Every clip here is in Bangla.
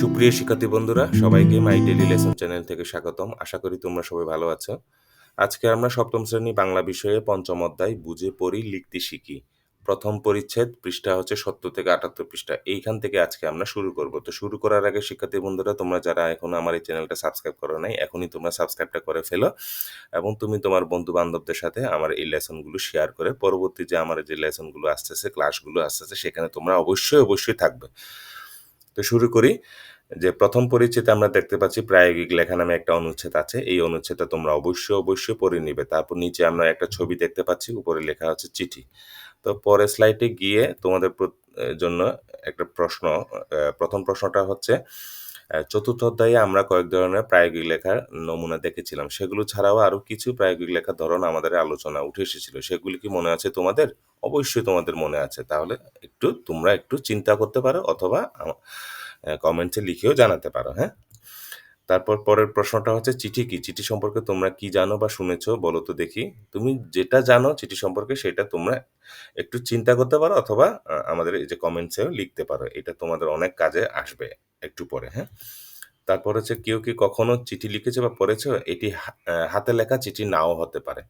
সুপ্রিয় শিক্ষার্থী বন্ধুরা, সবাইকে মাই ডেলি লেসন চ্যানেল থেকে স্বাগতম। আশা করি তোমরা সবাই ভালো আছো। আজকে আমরা সপ্তম শ্রেণি বাংলা বিষয়ে পঞ্চম অধ্যায় বুঝে পড়ি, লিখতে শিখি। প্রথম পরিচ্ছেদ পৃষ্ঠা হচ্ছে সত্তর থেকে আটাত্তর পৃষ্ঠা। এইখান থেকে আজকে আমরা শুরু করব। তো শুরু করার আগে শিক্ষার্থী বন্ধুরা, তোমরা যারা এখন আমার এই চ্যানেলটা সাবস্ক্রাইব করো নাই, এখনই তোমরা সাবস্ক্রাইবটা করে ফেলো এবং তুমি তোমার বন্ধু বান্ধবদের সাথে আমার এই লেসনগুলো শেয়ার করে পরবর্তী যে আমার যে লেসনগুলো আসতেছে, ক্লাসগুলো আসতেছে, সেখানে তোমরা অবশ্যই অবশ্যই থাকবে। তো শুরু করি। যে প্রথম পরিচ্ছেদে আমরা দেখতে পাচ্ছি প্রায়োগিক লেখা নামে একটা অনুচ্ছেদ আছে। এই অনুচ্ছেদটা তোমরা অবশ্যই অবশ্যই পড়ে নিবে। তারপর নিচে আমরা একটা ছবি দেখতে পাচ্ছি, উপরে লেখা আছে চিঠি। তো পরের স্লাইডে গিয়ে তোমাদের জন্য একটা প্রশ্ন প্রথম প্রশ্নটা হচ্ছে চতুর্থ অধ্যায়ে আমরা কয়েক ধরনের প্রায়োগিক লেখার নমুনা দেখেছিলাম। সেগুলো ছাড়াও আরও কিছু প্রায়োগিক লেখার ধরন আমাদের আলোচনা উঠে এসেছিল। সেগুলি কি মনে আছে তোমাদের? অবশ্যই তোমাদের মনে আছে। তাহলে একটু, তোমরা একটু চিন্তা করতে পারো অথবা কমেন্টে লিখেও জানাতে পারো হ্যাঁ? তারপর পরের প্রশ্নটা হচ্ছে, চিঠি কি? চিঠি সম্পর্কে তোমরা কি জানো বা শুনেছো? বলো তো দেখি। তুমি যেটা জানো চিঠি সম্পর্কে সেটা তোমরা একটু চিন্তা করতে পারো অথবা আমাদের এই যে কমেন্টসেও লিখতে পারো। এটা তোমাদের অনেক কাজে আসবে একটু পরে হ্যাঁ? তারপর হচ্ছে, কেউ কি কখনো চিঠি লিখেছে বা পড়েছো? এটি হাতে লেখা চিঠি নাও হতে পারে।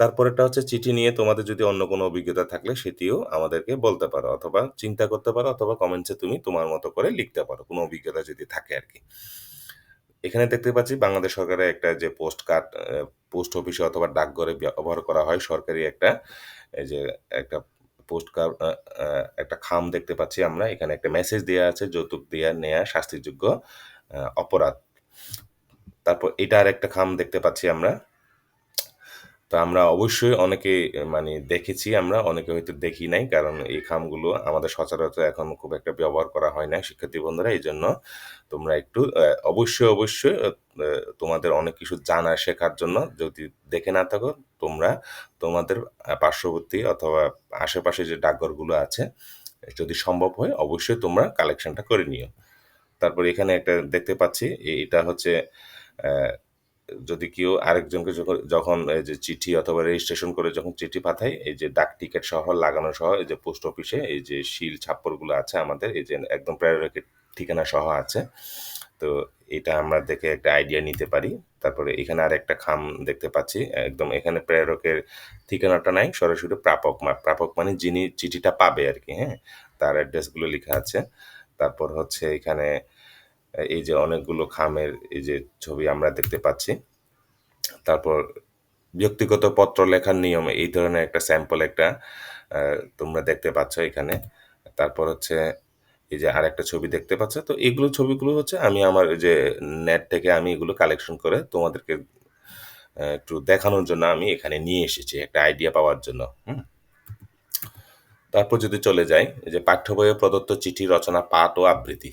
তারপরেরটা হচ্ছে, চিঠি নিয়ে তোমাদের যদি অন্য কোনো অভিজ্ঞতা থাকলে সেটিও আমাদেরকে বলতে পারো অথবা চিন্তা করতে পারো অথবা কমেন্টসে তুমি তোমার মতো করে লিখতে পারো। কোনো অভিজ্ঞতা যদি থাকে আর কি। এখানে দেখতে পাচ্ছি বাংলাদেশ সরকারের একটা যে পোস্ট কার্ড পোস্ট অফিসে অথবা ডাকঘরে ব্যবহার করা হয় সরকারি একটা, এই যে একটা পোস্ট কার্ড একটা খাম দেখতে পাচ্ছি আমরা। এখানে একটা মেসেজ দেওয়া আছে, যৌতুক দেওয়া নেয়া শাস্তিযোগ্য অপরাধ। তারপর এটা আর একটা খাম দেখতে পাচ্ছি আমরা। তো আমরা অবশ্যই অনেকে মানে দেখেছি আমরা, অনেকে হয়তো দেখি নাই, কারণ এই খামগুলো আমাদের সচরাচর এখন খুব একটা ব্যবহার করা হয় না, শিক্ষার্থী বন্ধুরা, এই জন্য তোমরা একটু অবশ্যই অবশ্যই তোমাদের অনেক কিছু জানা শেখার জন্য যদি দেখে না থাকো, তোমরা তোমাদের পার্শ্ববর্তী অথবা আশেপাশে যে ডাকঘরগুলো আছে, যদি সম্ভব হয়, অবশ্যই তোমরা কালেকশনটা করে নিও। তারপর এখানে একটা দেখতে পাচ্ছি এটা হচ্ছে যদি কেউ আরেকজনকে যখন এই যে চিঠি অথবা রেজিস্ট্রেশন করে যখন চিঠি পাঠায়, এই যে ডাক টিকিট সহ, লাগানো সহ, এই যে পোস্ট অফিসে এই যে শিল ছাপ্পরগুলো আছে আমাদের, এই যে একদম প্রায়োরিটি ঠিকানা সহ আছে, তো এটা আমরা দেখে একটা আইডিয়া নিতে পারি। তারপরে এখানে আর একটা খাম দেখতে পাচ্ছি, একদম এখানে প্রেরকের ঠিকানাটা নাই, সরাসরি প্রাপক প্রাপক মানে যিনি চিঠিটা পাবে আর কি হ্যাঁ? তার অ্যাড্রেসগুলো লেখা আছে। তারপর হচ্ছে এখানে এই যে অনেকগুলো খামের এই যে ছবি আমরা দেখতে পাচ্ছি। তারপর ব্যক্তিগত পত্র লেখার নিয়ম এই ধরনের একটা স্যাম্পল একটা তোমরা দেখতে পাচ্ছ এখানে। তারপর হচ্ছে এই যে আরেকটা ছবি দেখতে পাচ্ছ। তো এগুলো ছবিগুলো হচ্ছে আমি আমার যে নেট থেকে আমি এগুলো কালেকশন করে তোমাদেরকে একটু দেখানোর জন্য আমি এখানে নিয়ে এসেছি একটা আইডিয়া পাওয়ার জন্য। হুম? তারপর যদি চলে যাই যে পাঠ্য বইয়ে প্রদত্ত চিঠি, রচনা, পাঠ ও আবৃত্তি।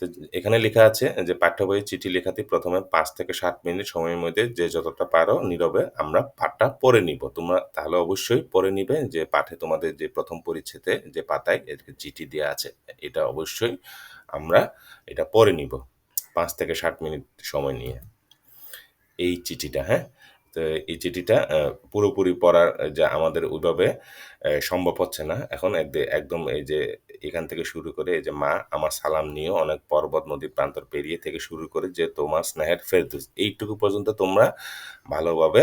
তো এখানে লেখা আছে যে পাঠ্য বইয়ে চিঠি লেখাতে প্রথমে পাঁচ থেকে সাত মিনিট সময়ের মধ্যে যে যতটা পারো নীরবে আমরা পাঠটা পড়ে নিব। তোমরা তাহলে অবশ্যই পড়ে নিবে যে পাঠে তোমাদের যে প্রথম পরিচ্ছেদে যে পাতায় এদেরকে চিঠি দেওয়া আছে, এটা অবশ্যই আমরা এটা পড়ে নিব পাঁচ থেকে ষাট মিনিট সময় নিয়ে। এই চিঠিটা হ্যাঁ? তো এই চিঠিটা পুরোপুরি পড়ার যে আমাদের ওইভাবে সম্ভব হচ্ছে না। এখন একদে- একদম এই যে এখান থেকে শুরু করে যে মা, আমার সালাম নিয়ে অনেক পর্বত নদী প্রান্তর পেরিয়ে থেকে শুরু করে যে তোমার স্নেহের ফেরদুস, এইটুকু পর্যন্ত তোমরা ভালোভাবে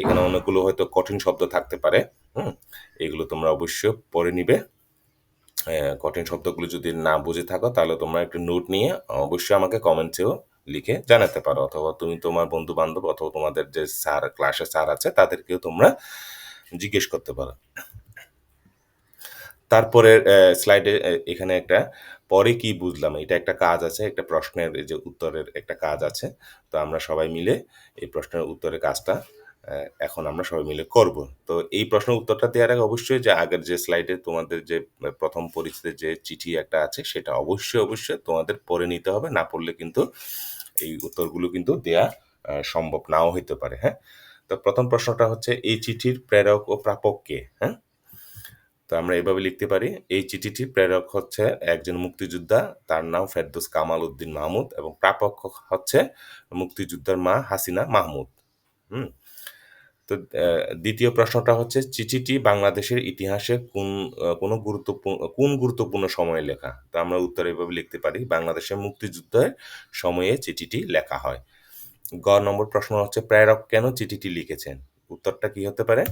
এখানে অনেকগুলো হয়তো কঠিন শব্দ থাকতে পারে, হুম, এগুলো তোমরা অবশ্যই পড়ে নিবে। কঠিন শব্দগুলো যদি না বুঝে থাকো, তাহলে তোমরা একটু নোট নিয়ে অবশ্যই আমাকে কমেন্টসেও লিখে জানাতে পারো, অথবা তুমি তোমার বন্ধু বান্ধব অথবা তোমাদের যে স্যার ক্লাসে স্যার আছে, তাদেরকেও তোমরা জিজ্ঞেস করতে পারো। তারপরে স্লাইডে এখানে একটা পরে কি বুঝলাম? এটা একটা কাজ আছে, একটা প্রশ্নের যে উত্তরের একটা কাজ আছে। তো আমরা সবাই মিলে এই প্রশ্নের উত্তরের কাজটা এখন আমরা সবাই মিলে করব। তো এই প্রশ্নের উত্তরটা দেওয়ার আগে অবশ্যই যে আগের যে স্লাইডে তোমাদের যে প্রথম পরিচিতির যে চিঠি একটা আছে, সেটা অবশ্যই অবশ্যই তোমাদের পড়ে নিতে হবে। না পড়লে কিন্তু এই উত্তরগুলো কিন্তু দেয়া সম্ভব নাও হইতে পারে হ্যাঁ? তো প্রথম প্রশ্নটা হচ্ছে, এই চিঠির প্রেরক ও প্রাপক কে? হ্যাঁ? তো আমরা এভাবে লিখতে পারি। এই চিঠিটি প্রেরক হচ্ছে একজন মুক্তিযোদ্ধা, তার নাম ফেরদোস কামাল উদ্দিন মাহমুদ এবং প্রাপক হচ্ছে মুক্তিযোদ্ধার মা হাসিনা মাহমুদ। হুম। তো দ্বিতীয় প্রশ্নটা হচ্ছে, চিঠিটি বাংলাদেশের ইতিহাসে কোন কোনো গুরুত্বপূর্ণ কোন গুরুত্বপূর্ণ সময়ে লেখা? তো আমরা উত্তর এভাবে লিখতে পারি, বাংলাদেশের মুক্তিযুদ্ধের সময়ে চিঠিটি লেখা হয়। গ নম্বর প্রশ্ন হচ্ছে, প্রেরক কেন চিঠিটি লিখেছেন? উত্তরটা কি হতে পারে?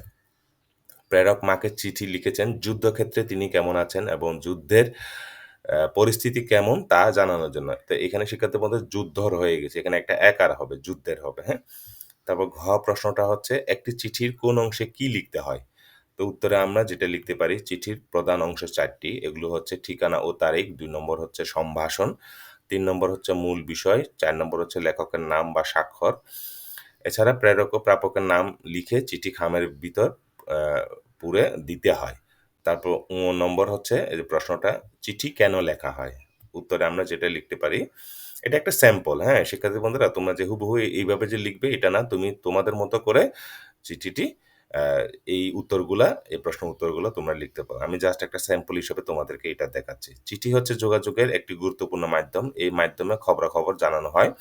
প্রেরক মাকে চিঠি লিখেছেন, যুদ্ধক্ষেত্রে তিনি কেমন আছেন এবং যুদ্ধের পরিস্থিতি কেমন তা জানানোর জন্য। তো এখানে শিক্ষার্থী মধ্যে যুদ্ধর হয়ে গেছে, এখানে একটা একার হবে, যুদ্ধের হবে হ্যাঁ? তারপর ঘ প্রশ্নটা হচ্ছে, একটি চিঠির কোন অংশে কি লিখতে হয়? তো উত্তরে আমরা যেটা লিখতে পারি, চিঠির প্রধান অংশ চারটি, এগুলো হচ্ছে ঠিকানা ও তারিখ, দুই নম্বর হচ্ছে সম্ভাষণ, তিন নম্বর হচ্ছে মূল বিষয়, চার নম্বর হচ্ছে লেখকের নাম বা স্বাক্ষর। এছাড়া প্রেরক ও প্রাপকের নাম লিখে চিঠি খামের ভিতর পুরে দিতে হয়। তারপর নম্বর হচ্ছে এই প্রশ্নটা, চিঠি কেন লেখা হয়? উত্তরে আমরা যেটা লিখতে পারি, এটা একটা স্যাম্পল হ্যাঁ? শিক্ষার্থী বন্ধুরা, তোমরা যে হুবহু এই- এইভাবে যে লিখবে, এটা না, তুমি তোমাদের মতো করে চিঠিটি এই উত্তরগুলা, এই প্রশ্ন উত্তরগুলো তোমরা লিখতে পারো। আমি জাস্ট একটা স্যাম্পল হিসেবে তোমাদেরকে এটা দেখাচ্ছি। চিঠি হচ্ছে যোগাযোগের একটি গুরুত্বপূর্ণ মাধ্যম। এই মাধ্যমে খবরাখবর জানানো হয়।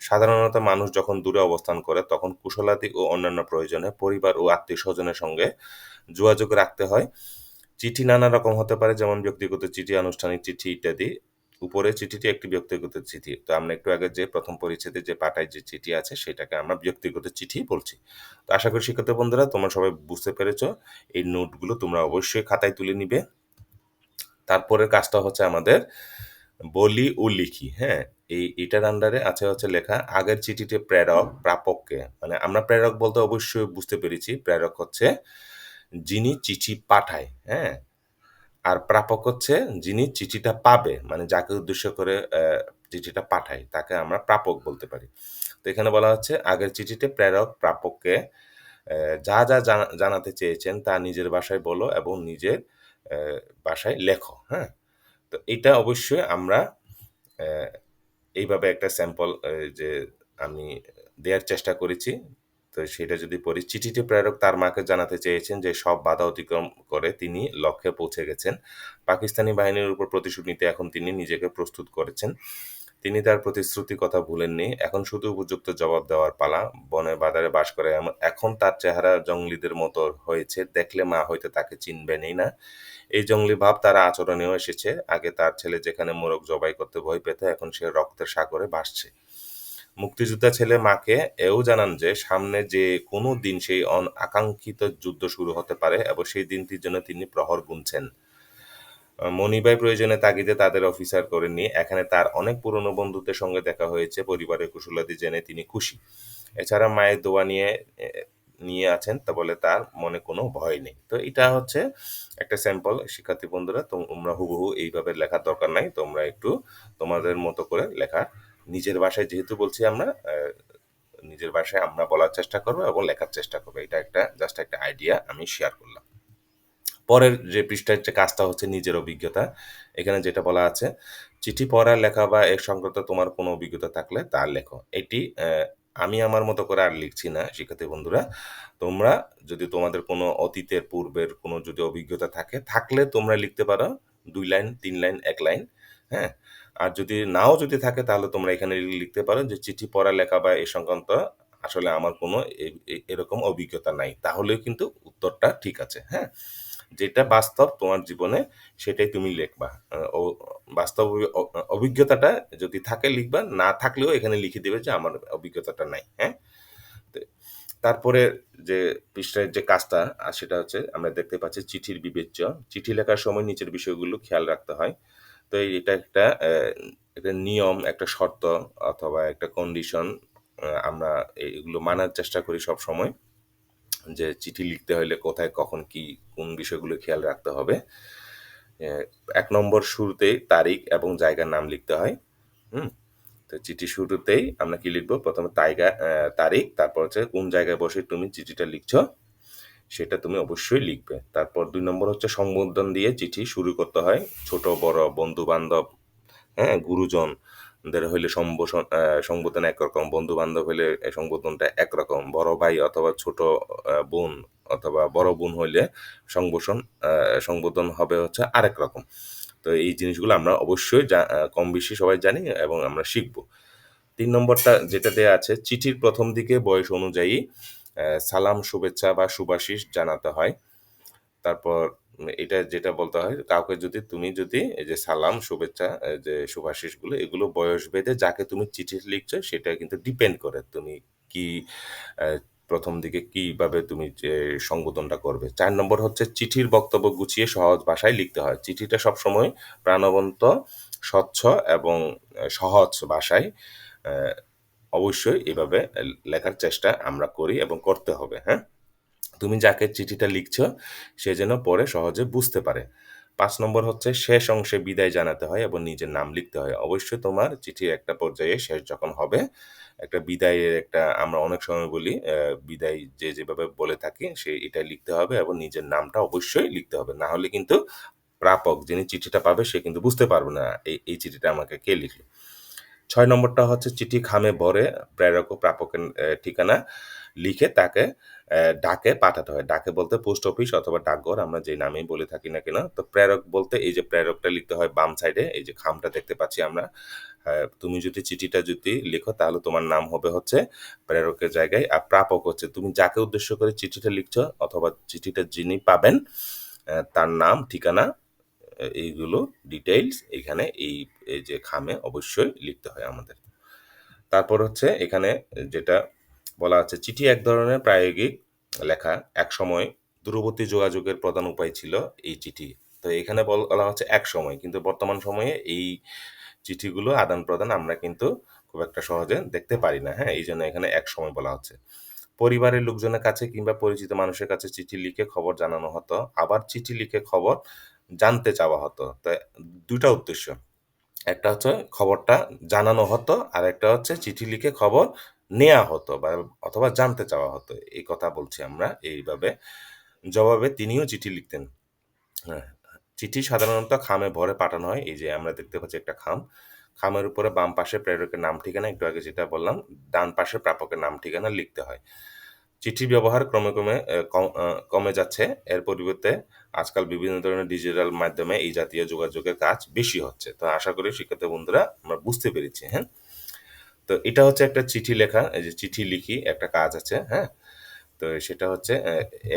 সাধারণত মানুষ যখন দূরে অবস্থান করে, তখন কুশলাদি ও অন্যান্য প্রয়োজনে পরিবার ও আত্মীয় স্বজনের সঙ্গে যোগাযোগ রাখতে হয়। চিঠি নানা রকম হতে পারে, যেমন ব্যক্তিগত চিঠি, আনুষ্ঠানিক চিঠি ইত্যাদি। উপরে চিঠিটি একটি ব্যক্তিগত চিঠি। তো আমরা একটু আগে যে প্রথম পরিচ্ছেদে যে পাঠায় যে চিঠি আছে, সেটাকে আমরা ব্যক্তিগত চিঠি বলছি। তো আশা করি শিক্ষার্থী বন্ধুরা, তোমরা সবাই বুঝতে পেরেছ, এই নোটগুলো তোমরা অবশ্যই খাতায় তুলে নিবে। তারপরের কাজটা হচ্ছে আমাদের বলি ও লিখি হ্যাঁ? এই এটার আন্ডারে আছে হচ্ছে লেখা আগের চিঠিতে প্রেরক প্রাপককে। মানে আমরা প্রেরক বলতে অবশ্যই বুঝতে পেরেছি প্রেরক হচ্ছে যিনি চিঠি পাঠায় হ্যাঁ? আর প্রাপক হচ্ছে যিনি চিঠিটা পাবে মানে যাকে উদ্দেশ্য করে চিঠিটা পাঠায় তাকে আমরা প্রাপক বলতে পারি। তো এখানে বলা হচ্ছে আগের চিঠিতে প্রেরক প্রাপককে যা যা জানা- জানাতে চেয়েছেন তা নিজের ভাষায় বলো এবং নিজের ভাষায় লেখো হ্যাঁ? তো এটা অবশ্যই আমরা এইভাবে একটা স্যাম্পল যে আমি দেওয়ার চেষ্টা করেছি, তো সেটা যদি পড়ি চিঠিটি প্রেরক তার মাকে জানাতে চেয়েছেন যে সব বাধা অতিক্রম করে তিনি লক্ষ্যে পৌঁছে গেছেন। পাকিস্তানি বাহিনীর উপর প্রতিশোধ নিতে এখন তিনি নিজেকে প্রস্তুত করেছেন। তিনি তার প্রতিশ্রুতি কথা ভুলেননি। এখন শুধু উপযুক্ত জবাব দেওয়ার পালা। বনে বাজারে বাস করে এখন তার চেহারা জঙ্গলিদের মতো হয়েছে। দেখলে মা হয়তো তাকে চিনবেনই না। এই জঙ্গলি ভাব তার আচরণেও এসেছে। আগে তার ছেলে যেখানে মোরগ জবাই করতে ভয় পেত, এখন সে রক্তের সাগরে ভাসছে। মুক্তিযোদ্ধা ছেলে মাকে এও জানান যে, সামনে যে কোনো দিন সেই অন- আকাঙ্ক্ষিত যুদ্ধ শুরু হতে পারে এবং সেই দিনটির জন্য তিনি প্রহর গুনছেন। মনিবাই প্রয়োজনে তাগিদে তাদের অফিসার করেননি এখানে তার অনেক পুরনো বন্ধুদের সঙ্গে দেখা হয়েছে, পরিবারের কুশলাদি জেনে তিনি খুশি। এছাড়া মায়ের দোয়া নিয়ে নিয়ে আছেন, তা বলে তার মনে কোনো ভয় নেই। তো এটা হচ্ছে একটা স্যাম্পল। শিক্ষার্থী বন্ধুরা তোমরা হুবহু এইভাবে লেখার দরকার নাই। তোমরা একটু তোমাদের মতো করে লেখা। নিজের ভাষায় যেহেতু বলছি আমরা নিজের ভাষায় আমরা বলার চেষ্টা করব এবং লেখার চেষ্টা করব। এটা একটা জাস্ট একটা আইডিয়া আমি শেয়ার করলাম। পরের যে পৃষ্ঠার যে কাজটা হচ্ছে নিজের অভিজ্ঞতা, এখানে যেটা বলা আছে, চিঠি পড়া, লেখা বা এর সংক্রান্ত তোমার কোনো অভিজ্ঞতা থাকলে তা লেখো। এটি আমি আমার মতো করে আর লিখছি না, শিক্ষার্থী বন্ধুরা। তোমরা যদি তোমাদের কোনো অতীতের, পূর্বের কোনো যদি অভিজ্ঞতা থাকে, থাকলে তোমরা লিখতে পারো, দুই লাইন, তিন লাইন, এক লাইন হ্যাঁ? আর যদি নাও যদি থাকে, তাহলে তোমরা এখানে লিখতে পারো যে, চিঠি পড়া, লেখা বা এ সংক্রান্ত আসলে আমার কোনো এরকম অভিজ্ঞতা নাই। তাহলেও কিন্তু উত্তরটা ঠিক আছে হ্যাঁ? যেটা বাস্তব তোমার জীবনে, সেটাই তুমি লিখবা। বাস্তব অভিজ্ঞতাটা যদি থাকে লিখবা, না থাকলেও এখানে লিখে দেবে যে আমার অভিজ্ঞতাটা নাই হ্যাঁ? তারপরে যে পৃষ্ঠার যে কাজটা, আর সেটা হচ্ছে আমরা দেখতে পাচ্ছি চিঠির বিবেচ্য। চিঠি লেখার সময় নিচের বিষয়গুলো খেয়াল রাখতে হয়। তো এটা একটা একটা নিয়ম, একটা শর্ত অথবা একটা কন্ডিশন আমরা এগুলো মানার চেষ্টা করি সব সময় যে চিঠি লিখতে হলে কোথায়, কখন কি, কোন বিষয়গুলো খেয়াল রাখতে হবে। এক নম্বর শুরুতেই তারিখ এবং জায়গার নাম লিখতে হয়, হুম? তো চিঠি শুরুতেই আমরা কি লিখব? প্রথমে তাইগা তারিখ, তারপর হচ্ছে কোন জায়গায় বসে তুমি চিঠিটা লিখছ, সেটা তুমি অবশ্যই লিখবে। তারপর দুই নম্বর হচ্ছে সম্বোধন দিয়ে চিঠি শুরু করতে হয়, ছোট, বড় বন্ধু বান্ধব হ্যাঁ গুরুজনদের হইলে সম্বোষণ সম্বোধন একরকম বন্ধু বান্ধব হইলে সম্বোধনটা একরকম। বড় ভাই অথবা ছোট বোন অথবা বড় বোন হইলে সংবোষণ সম্বোধন হবে হচ্ছে আরেক রকম। তো এই জিনিসগুলো আমরা অবশ্যই কম বেশি সবাই জানি এবং আমরা শিখব। তিন নম্বরটা যেটা দেয়া আছে, চিঠির প্রথম দিকে বয়স অনুযায়ী সালাম, শুভেচ্ছা বা সুভাশিস জানাতে হয়। তারপর এটা যেটা বলতে হয়, কাউকে যদি, তুমি যদি এই যে সালাম, শুভেচ্ছা যে শুভাশিসগুলো, এগুলো বয়স ভেদে যাকে তুমি চিঠি লিখছো, সেটা কিন্তু ডিপেন্ড করে তুমি কি প্রথম দিকে কীভাবে তুমি যে সংবোধনটা করবে। চার নম্বর হচ্ছে চিঠির বক্তব্য গুছিয়ে সহজ ভাষায় লিখতে হয়। চিঠিটা সবসময় প্রাণবন্ত, স্বচ্ছ এবং সহজ ভাষায় অবশ্যই এভাবে লেখার চেষ্টা আমরা করি এবং করতে হবে হ্যাঁ? তুমি যাকে চিঠিটা লিখছো, সে যেন পরে সহজে বুঝতে পারে। পাঁচ নম্বর হচ্ছে, শেষ অংশে বিদায় জানাতে হয় এবং নিজের নাম লিখতে হয়। অবশ্যই তোমার চিঠির একটা পর্যায়ে শেষ যখন হবে, একটা বিদায়ের একটা, আমরা অনেক সময় বলি বিদায় যে যেভাবে বলে থাকি, সে এটা লিখতে হবে এবং নিজের নামটা অবশ্যই লিখতে হবে। না হলে কিন্তু প্রাপক যিনি চিঠিটা পাবে, সে কিন্তু বুঝতে পারবে না এই এই চিঠিটা আমাকে কে লিখলো। ছয় নম্বরটা হচ্ছে, চিঠি খামে ভরে প্রেরক ও প্রাপকের ঠিকানা লিখে তাকে ডাকে পাঠাতে হয়। ডাকে বলতে পোস্ট অফিস অথবা ডাকঘর আমরা যে নামেই বলে থাকি না কেন, তো প্রেরক বলতে এই যে প্রেরকটা লিখতে হয় বাম সাইডে এই যে খামটা দেখতে পাচ্ছি আমরা। তুমি যদি চিঠিটা যদি লিখো তাহলে তোমার নাম হবে হচ্ছে প্রেরকের জায়গায় আর প্রাপক হচ্ছে। তুমি যাকে উদ্দেশ্য করে চিঠিটা লিখছো অথবা চিঠিটা যিনি পাবেন তার নাম, ঠিকানা এইগুলো ডিটেইলস এখানে এই যে খামে অবশ্যই লিখতে হয় আমাদের। তারপর হচ্ছে এখানে যেটা বলা আছে। চিঠি এক ধরনের প্রায়োগিক লেখা। এক সময় দূরবর্তী যোগাযোগের প্রধান উপায় ছিল এই চিঠি। তো এখানে বল- হচ্ছে এক সময় কিন্তু বর্তমান সময়ে এই চিঠিগুলো আদান প্রদান আমরা কিন্তু খুব একটা সহজে দেখতে পারি না। হ্যাঁ এই জন্য এখানে এক সময় বলা হচ্ছে। পরিবারের লোকজনের কাছে কিংবা পরিচিত মানুষের কাছে চিঠি লিখে খবর জানানো হতো। আবার চিঠি লিখে খবর জানতে চাওয়া হতো। তো দুইটা উদ্দেশ্য। একটা হচ্ছে খবরটা জানানো হতো আর একটা হচ্ছে চিঠি লিখে খবর নেওয়া হতো বা অথবা জানতে চাওয়া হতো। এই কথা বলছি আমরা এইভাবে। জবাবে তিনিও চিঠি লিখতেন। হ্যাঁ চিঠি সাধারণত খামে ভরে পাঠানো হয়। এই যে আমরা দেখতে পাচ্ছি একটা খাম। খামের উপরে বাম পাশে প্রেরকের নাম ঠিকানা, একটু আগে যেটা বললাম, ডান পাশে প্রাপকের নাম ঠিকানা লিখতে হয়। চিঠির ব্যবহার ক্রমে ক্রমে কমে যাচ্ছে। এর পরিবর্তে আজকাল বিভিন্ন ধরনের ডিজিটাল মাধ্যমে এই জাতীয় যোগাযোগের কাজ বেশি হচ্ছে। তো আশা করি শিক্ষার্থী বন্ধুরা আমরা বুঝতে পেরেছি হ্যাঁ? তো এটা হচ্ছে একটা চিঠি লেখা, এই যে চিঠি লিখি, একটা কাজ আছে হ্যাঁ? তো সেটা হচ্ছে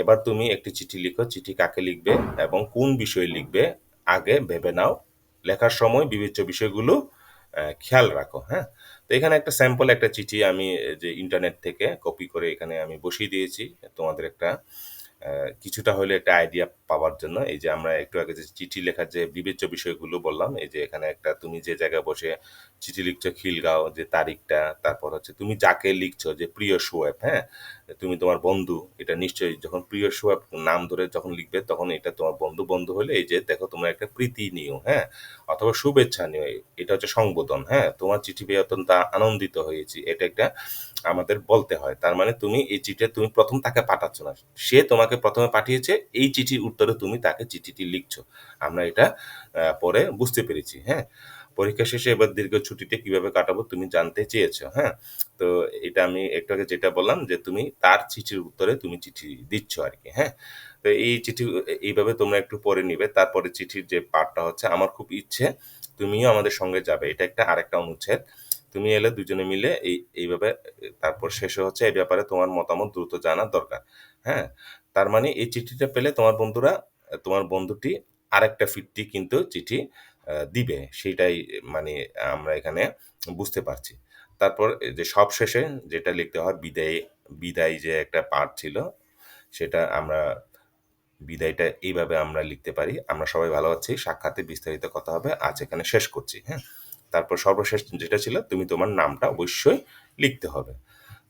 এবার তুমি একটি চিঠি লিখো, চিঠি কাকে লিখবে এবং কোন বিষয়ে লিখবে, আগে ভেবে নাও, লেখার সময় বিবেচ্য বিষয়গুলো খেয়াল রাখো হ্যাঁ? তো এখানে একটা স্যাম্পল একটা চিঠি আমি যে ইন্টারনেট থেকে কপি করে এখানে আমি বসিয়ে দিয়েছি, তোমাদের একটা কিছুটা হলে একটা আইডিয়া পাওয়ার জন্য। এই যে আমরা একটু আগে যে চিঠি লেখার যে বিবেচ্য বিষয়গুলো বললাম, এই যে এখানে একটা তুমি যে জায়গায় বসে চিঠি লিখছো খিলগাঁও যে তারিখটা, তারপর হচ্ছে তুমি যাকে লিখছো যে প্রিয় সোয়েব হ্যাঁ? তুমি তোমার বন্ধু, এটা নিশ্চয়ই যখন প্রিয় সোয়েব নাম ধরে যখন লিখবে, তখন এটা তোমার বন্ধু বন্ধু হলে এই যে দেখো তোমরা একটা প্রীতি নিও হ্যাঁ? অথবা শুভেচ্ছা নিও এটা হচ্ছে সংবোধন হ্যাঁ? তোমার চিঠি পেয়ে অত্যন্ত আনন্দিত হয়েছি, এটা একটা আমাদের বলতে হয়। তার মানে তুমি এই চিঠিটা তুমি প্রথম তাকে পাঠাচ্ছ না, সে তোমাকে প্রথমে পাঠিয়েছে, এই চিঠির উত্তরে তুমি তাকে চিঠিটি লিখছো। আমরা এটা পরে বুঝতে পেরেছি হ্যাঁ? পরীক্ষা শেষে এবার দীর্ঘ ছুটিতে কীভাবে কাটাবো তুমি জানতে চেয়েছো হ্যাঁ? তো এটা আমি একটু আগে যেটা বললাম যে তুমি তার চিঠির উত্তরে তুমি চিঠি দিচ্ছ আর কি হ্যাঁ? তো এই চিঠি, এইভাবে তোমরা একটু পরে নিবে, তারপরে চিঠির যে পার্টটা হচ্ছে, আমার খুব ইচ্ছে তুমিও আমাদের সঙ্গে যাবে, এটা একটা আরেকটা অনুচ্ছেদ। তুমি এলে দুজনে মিলে এই, এইভাবে, তারপর শেষে হচ্ছে এই ব্যাপারে তোমার মতামত দ্রুত জানার দরকার হ্যাঁ? তার মানে এই চিঠিটা পেলে তোমার বন্ধুরা, তোমার বন্ধুটি আরেকটা ফিরতি কিন্তু চিঠি দিবে সেটাই মানে আমরা এখানে বুঝতে পারছি। তারপর যে সব শেষে যেটা লিখতে হয়, বিদায় বিদায় যে একটা পার্ট ছিল, সেটা আমরা বিদায়টা এইভাবে আমরা লিখতে পারি। আমরা সবাই ভালো আছি, সাক্ষাতে বিস্তারিত কথা হবে, আজ এখানে শেষ করছি হ্যাঁ? তারপর সর্বশেষ যেটা ছিল, তুমি তোমার নামটা অবশ্যই লিখতে হবে।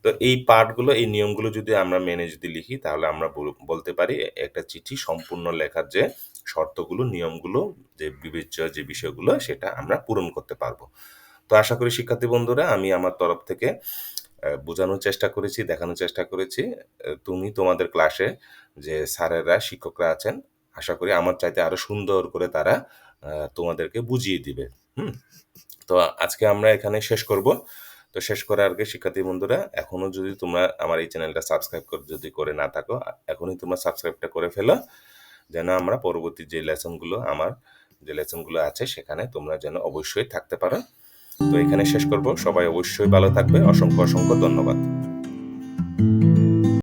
তো এই পার্টগুলো এই নিয়মগুলো যদি আমরা মেনে যদি লিখি, তাহলে আমরা বল- বলতে পারি একটা চিঠি সম্পূর্ণ লেখার যে শর্তগুলো, নিয়মগুলো, যে বিবেচ্য, যে বিষয়গুলো, সেটা আমরা পূরণ করতে পারব। তো আশা করি শিক্ষার্থী বন্ধুরা, আমি আমার তরফ থেকে বোঝানোর চেষ্টা করেছি, দেখানোর চেষ্টা করেছি। তুমি তোমাদের ক্লাসে যে স্যারেরা, শিক্ষকরা আছেন, আশা করি আমার চাইতে আরও সুন্দর করে তারা তোমাদেরকে বুঝিয়ে দিবে। হুম? তো আজকে আমরা এখানে শেষ করব। তো শেষ করার আগে শিক্ষার্থী বন্ধুরা, এখনও যদি তোমরা আমার এই চ্যানেলটা সাবস্ক্রাইব করে যদি করে না থাকো এখনই তোমরা সাবস্ক্রাইবটা করে ফেলো, যেন আমরা পরবর্তী যে লেসনগুলো আমার, যে লেসনগুলো আছে সেখানে তোমরা যেন অবশ্যই থাকতে পারো। তো এখানে শেষ করব। সবাই অবশ্যই ভালো থাকবে। অসংখ্য অসংখ্য ধন্যবাদ।